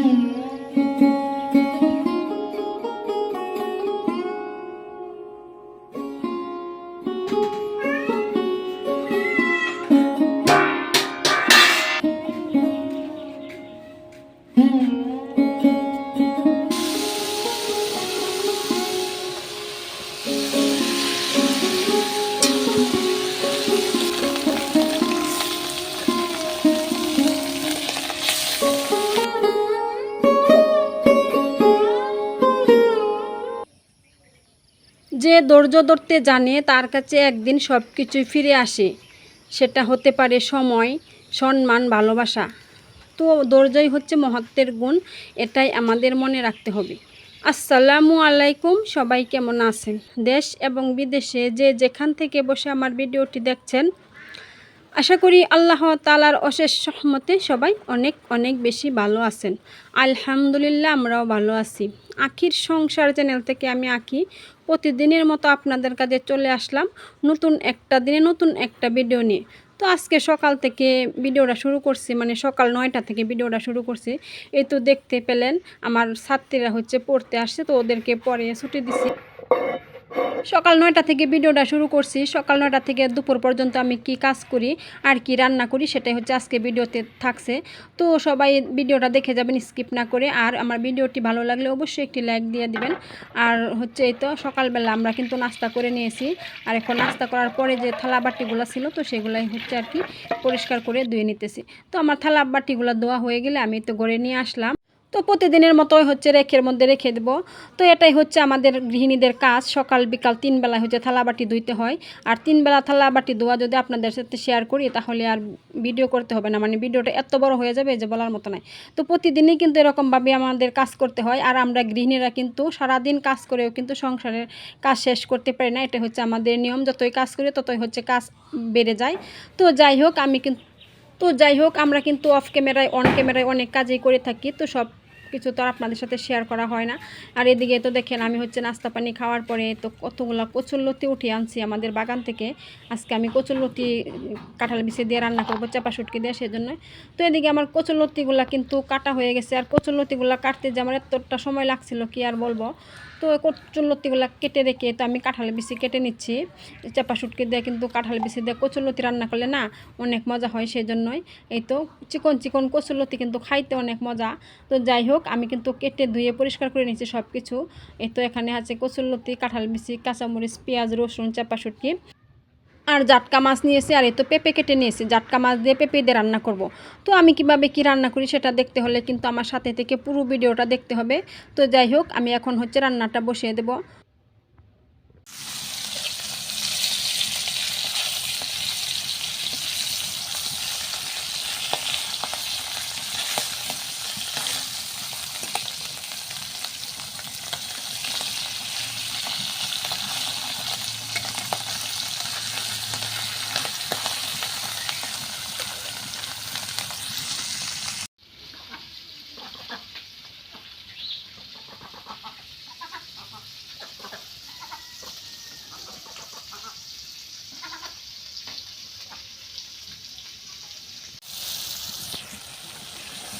যে ধৈর্য ধরতে জানে তার কাছে একদিন সব কিছুই ফিরে আসে। সেটা হতে পারে সময়, সম্মান, ভালোবাসা। তো ধৈর্যই হচ্ছে মহত্বের গুণ, এটাই আমাদের মনে রাখতে হবে। আসসালামু আলাইকুম, সবাই কেমন আছেন? দেশ এবং বিদেশে যে যেখান থেকে বসে আমার ভিডিওটি দেখছেন, আশা করি আল্লাহ তালার অশেষ সহমতে সবাই অনেক অনেক বেশি ভালো আছেন। আলহামদুলিল্লাহ, আমরাও ভালো আছি। আখির সংসার চ্যানেল থেকে আমি আঁকি। প্রতিদিনের মতো আপনাদের কাছে চলে আসলাম নতুন একটা দিনে নতুন একটা ভিডিও নিয়ে। তো আজকে সকাল থেকে ভিডিওটা শুরু করছি মানে সকাল নয়টা থেকে ভিডিওটা শুরু করছি। এই তো দেখতে পেলেন, আমার ছাত্রীরা হচ্ছে পড়তে আসছে, তো ওদেরকে পরে ছুটি দিছি। সকাল নয়টা থেকে ভিডিওটা শুরু করছি। সকাল নয়টা থেকে দুপুর পর্যন্ত আমি কি কাজ করি, আর কি রান্না করি সেটাই হচ্ছে আজকে ভিডিওতে থাকছে। তো সবাই ভিডিওটা দেখে যাবেন, স্কিপ না করে। আর আমার ভিডিওটি ভালো লাগলে অবশ্যই একটি লাইক দিয়ে দিবেন। আর হচ্ছে এই তো সকালবেলা আমরা কিন্তু নাস্তা করে নিয়েছি। আর এখন নাস্তা করার পরে যে থালা বাটিগুলো ছিল, তো সেগুলাই হচ্ছে আর কি পরিষ্কার করে ধুয়ে নিতেছি। তো আমার থালা বাটিগুলো ধোয়া হয়ে গেলে আমি তো ঘরে নিয়ে আসলাম। তো প্রতিদিনের মতোই হচ্ছে রেখের মধ্যে রেখে দেবো। তো এটাই হচ্ছে আমাদের গৃহিণীদের কাজ। সকাল, বিকাল তিন বেলায় হচ্ছে থালাবাটি ধুইতে হয়। আর তিন বেলা থালাবাটি ধোয়া যদি আপনাদের সাথে শেয়ার করি, তাহলে আর ভিডিও করতে হবে না। মানে ভিডিওটা এত বড় হয়ে যাবে যে বলার মতো নয় তো প্রতিদিনই কিন্তু এরকমভাবে আমাদের কাজ করতে হয়। আর আমরা গৃহিণীরা কিন্তু সারাদিন কাজ করেও কিন্তু সংসারের কাজ শেষ করতে পারি না। এটা হচ্ছে আমাদের নিয়ম। যতই কাজ করি, ততই হচ্ছে কাজ বেড়ে যায়। তো যাই হোক, আমি কিন্তু, তো যাই হোক, আমরা কিন্তু অফ ক্যামেরায় অন ক্যামেরায় অনেক কাজই করে থাকি। তো সব কিছু তো আর আপনাদের সাথে শেয়ার করা হয় না। আর এদিকে তো দেখেন, আমি হচ্ছে নাস্তা পানি খাওয়ার পরে তো কতগুলো কচুরলতি উঠে আনছি আমাদের বাগান থেকে। আজকে আমি কচুরলতি কাঁঠাল বিছে দিয়ে রান্না করব, চাপা শুটকি দিয়ে সেজন্য। তো এদিকে আমার কচুরলতিগুলো কিন্তু কাটা হয়ে গেছে। আর কচুরলতিগুলো কাটতে যে আমার এতটা সময় লাগছিল, কি আর বলব? তো কচুরলতিগুলো কেটে রেখে, তো আমি কাঁঠাল বিচি কেটে নিচ্ছি। চাপা সুটকে দিয়ে কিন্তু কাঁঠাল বিচি দিয়ে কচুরলতি রান্না করলে না অনেক মজা হয় সেই জন্যই এই তো চিকন চিকন কচুরলতি কিন্তু খাইতে অনেক মজা। তো যাই হোক, আমি কিন্তু কেটে ধুয়ে পরিষ্কার করে নিচ্ছি সব কিছু এই তো এখানে আছে কচুরলতি, কাঁঠাল বিচি কাঁচামরিচ, পেঁয়াজ, রসুন, চাপা শুটকি। আর জাটকা মাছ নিয়েছি, আর এ তো পেঁপে কেটে নিয়েছি, জাটকা মাছ দিয়ে পেঁপে দিয়ে রান্না করব। তো আমি কীভাবে কি রান্না করি সেটা দেখতে হলে কিন্তু আমার সাথে থেকে পুরো ভিডিওটা দেখতে হবে। তো যাই হোক, আমি এখন হচ্ছে রান্নাটা বসিয়ে দেব।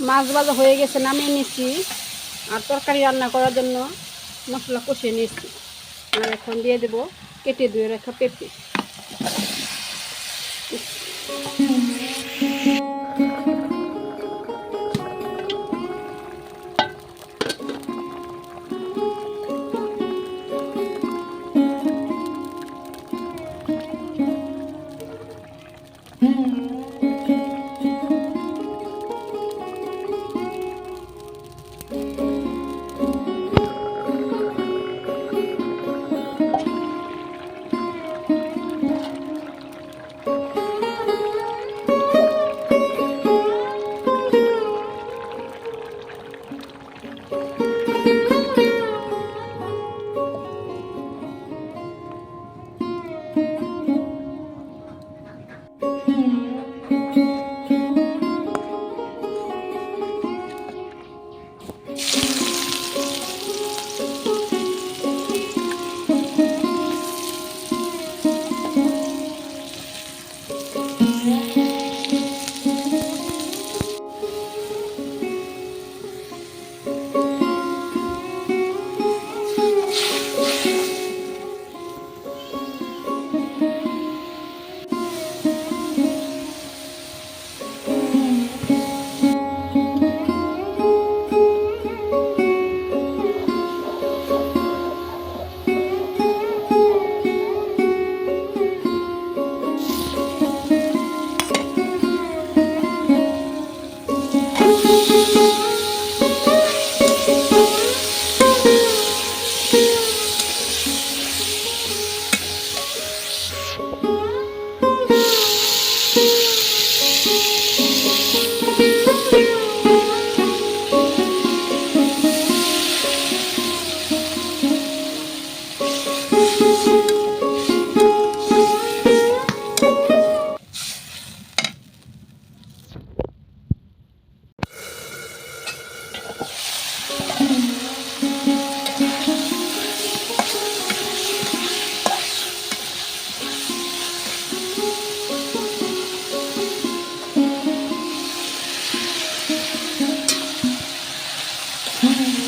মাছ ভাজা হয়ে গেছে, নামিয়ে নিচ্ছি। আর তরকারি রান্না করার জন্য মশলা কষিয়ে নিচ্ছি। আর এখন দিয়ে দেবো কেটে ধুয়ে রাখা পেঁপে। Mm-hmm.